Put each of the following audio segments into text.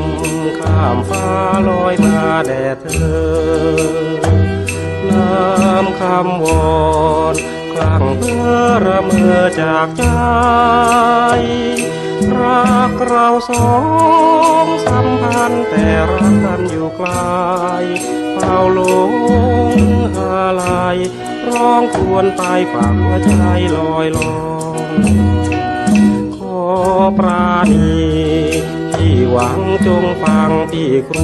ำข้ามฟ้าลอยมาแด่เธอน้ำคำวอนคลังเพื่อระเมอจากใจ รักเราสองสัมพันธ์แต่รักกันอยู่ไกลเฝ้าหลงอาลัยร้องควรไปฝากหัวใจลอยลองขอปราณี ที่หวังจงฟังที่คร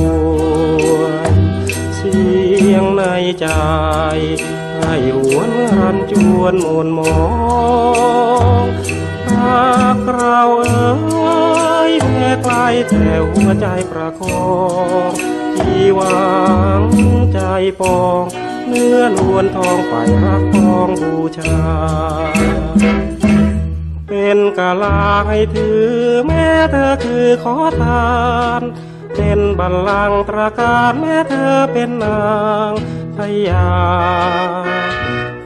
วญเสียงในใจให้หวนรันจวนมนมองรักเราเอ้ยแม่ไกลแต่หัวใจประคองที่หวังใจปอง เนื้อนวลทองไปรักทองบูชา เป็นกาลาให้ถือแม่เธอคือขอทาน เป็นบัลลังก์ตราการแม่เธอเป็นนางพญา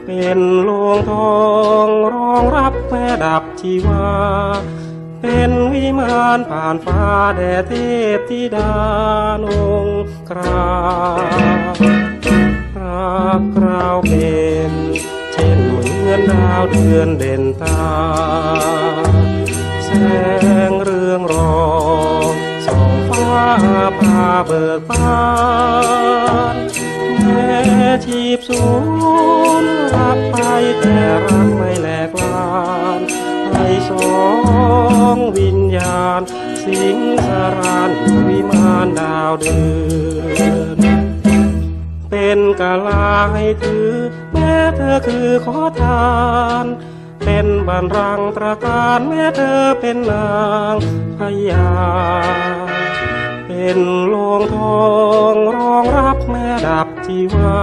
เป็นโลงทองรองรับแม่ดับชีวา เป็นวิมานผ่านฟ้าแด่เทพธิดานงกราบรักราเป็นเช่นเหมือน ดาวเดือนเด่นตา แสงเรืองรองส่องฟ้าพาเบิกบานแม่ชีพสูญรับไปแต่รักไม่แหลกลานให้สองวิญญาณ สิงสารานอยู่วิมานดาวเดือนเป็นกาลาให้ถือ เธอคือขอทาน เป็นบันรังตราการแม้เธอเป็นนางพญาเป็นโลงทองรองรับแม่ดับจีวา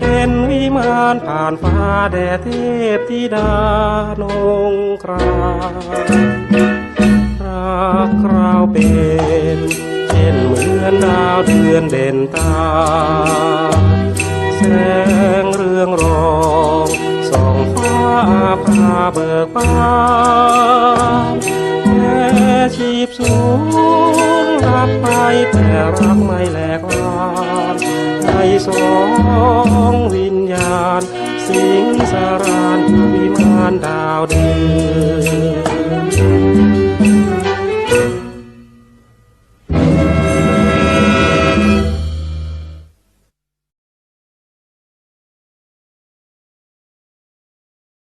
เป็นวิมานผ่านฟ้าแด่เทพธิดานงกราบรักราเป็นเช่นเหมือนดาวเดือนเด่นตา แสงเรืองรองส่องฟ้าพาเบิกบานแม่ชีพสูงรับไปแต่รักไม่แหลกลานในสองวิญญาณสิงสาร